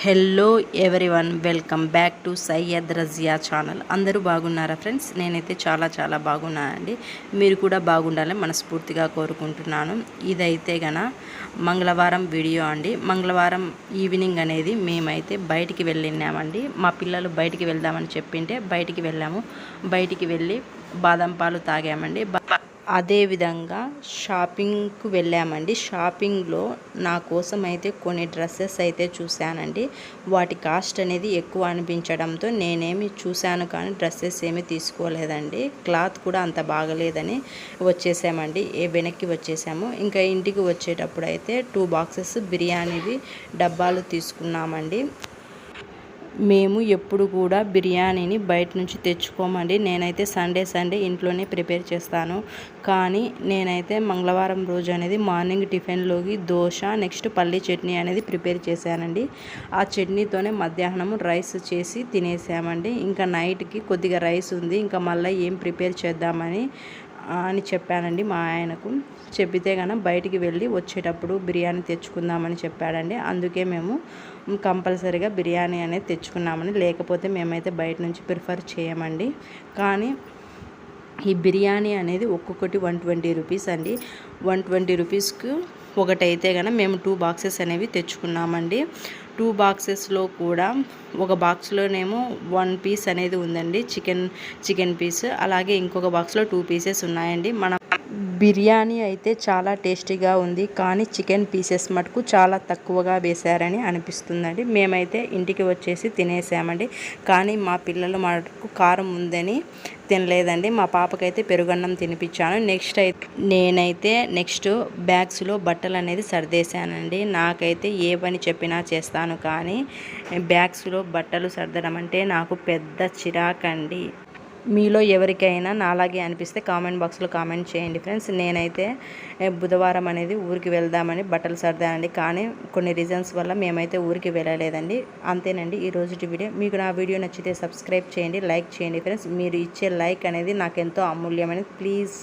Hello one welcome back to Syed Razia channel. అందరూ బాగున్నారా friends? నేనైతే చాలా చాలా బాగున్నానండి. మీరు కూడా బాగుండాలని మనస్ఫూర్తిగా కోరుకుంటున్నాను. ఇదైతే గన మంగళవారం వీడియో అండి. మంగళవారం ఈవినింగ్ అనేది మేమైతే బయటికి వెళ్ళినామండి. మా పిల్లలు బయటికి వెళ్దామని చెప్పింటే బయటికి వెళ్ళాము. బయటికి వెళ్ళి బాదం పాలు తాగామండి. బా- అదేవిధంగా షాపింగ్కు వెళ్ళామండి. షాపింగ్లో నా కోసం అయితే కొన్ని డ్రెస్సెస్ అయితే చూశానండి. వాటి కాస్ట్ అనేది ఎక్కువ అనిపించడంతో నేనేమి చూశాను కానీ డ్రెస్సెస్ ఏమీ తీసుకోలేదండి. క్లాత్ కూడా అంత బాగలేదని వచ్చేసామండి. ఏ వెనక్కి వచ్చేసాము. ఇంకా ఇంటికి వచ్చేటప్పుడు అయితే టూ బాక్సెస్ బిర్యానీవి డబ్బాలు తీసుకున్నామండి. మేము ఎప్పుడు కూడా బిర్యానీని బయట నుంచి తెచ్చుకోమండి. నేనైతే సండే సండే ఇంట్లోనే ప్రిపేర్ చేస్తాను. కానీ నేనైతే మంగళవారం రోజు అనేది మార్నింగ్ టిఫిన్లోకి దోశ నెక్స్ట్ పల్లీ చట్నీ అనేది ప్రిపేర్ చేశానండి. ఆ చట్నీతోనే మధ్యాహ్నం రైస్ చేసి తినేసామండి. ఇంకా నైట్కి కొద్దిగా రైస్ ఉంది. ఇంకా మళ్ళీ ఏం ప్రిపేర్ చేద్దామని అని చెప్పానండి మా ఆయనకు. చెప్పితే కనుక బయటికి వెళ్ళి వచ్చేటప్పుడు బిర్యానీ తెచ్చుకుందామని చెప్పాడండి. అందుకే మేము కంపల్సరీగా బిర్యానీ అనేది తెచ్చుకున్నామని లేకపోతే మేమైతే బయట నుంచి ప్రిఫర్ చేయమండి. కానీ ఈ బిర్యానీ అనేది ఒక్కొక్కటి వన్ ట్వంటీ రూపీస్ అండి. వన్ ట్వంటీ రూపీస్కు ఒకటైతే కనుక మేము టూ బాక్సెస్ అనేవి తెచ్చుకున్నామండి. టూ బాక్సెస్లో కూడా ఒక బాక్స్లోనేమో వన్ పీస్ అనేది ఉందండి. Chicken chicken piece. అలాగే ఇంకొక బాక్స్లో టూ పీసెస్ ఉన్నాయండి. మనం బిర్యానీ అయితే చాలా టేస్టీగా ఉంది కానీ చికెన్ పీసెస్ మటుకు చాలా తక్కువగా వేశారని అనిపిస్తుందండి. మేమైతే ఇంటికి వచ్చేసి తినేసామండి కానీ మా పిల్లలు మటుకు కారం ఉందని తినలేదండి. మా పాపకైతే పెరుగన్నం తినిపించాను. నెక్స్ట్ అయితే నేనైతే నెక్స్ట్ బ్యాగ్స్లో బట్టలు అనేది సర్దేశానండి. నాకైతే ఏ పని చెప్పినా చేస్తాను కానీ బ్యాగ్స్లో బట్టలు సర్దడం అంటే నాకు పెద్ద చిరాకండి. మీలో ఎవరికైనా నాలాగే అనిపిస్తే కామెంట్ బాక్స్లో కామెంట్ చేయండి ఫ్రెండ్స్. నేనైతే బుధవారం అనేది ఊరికి వెళ్దామని బట్టలు సర్దానండి. కానీ కొన్ని రీజన్స్ వల్ల మేమైతే ఊరికి వెళ్ళలేదండి. అంతేనండి ఈ రోజుటి వీడియో. మీకు నా వీడియో నచ్చితే సబ్స్క్రైబ్ చేయండి లైక్ చేయండి ఫ్రెండ్స్. మీరు ఇచ్చే లైక్ అనేది నాకు ఎంతో అమూల్యమైనది. ప్లీజ్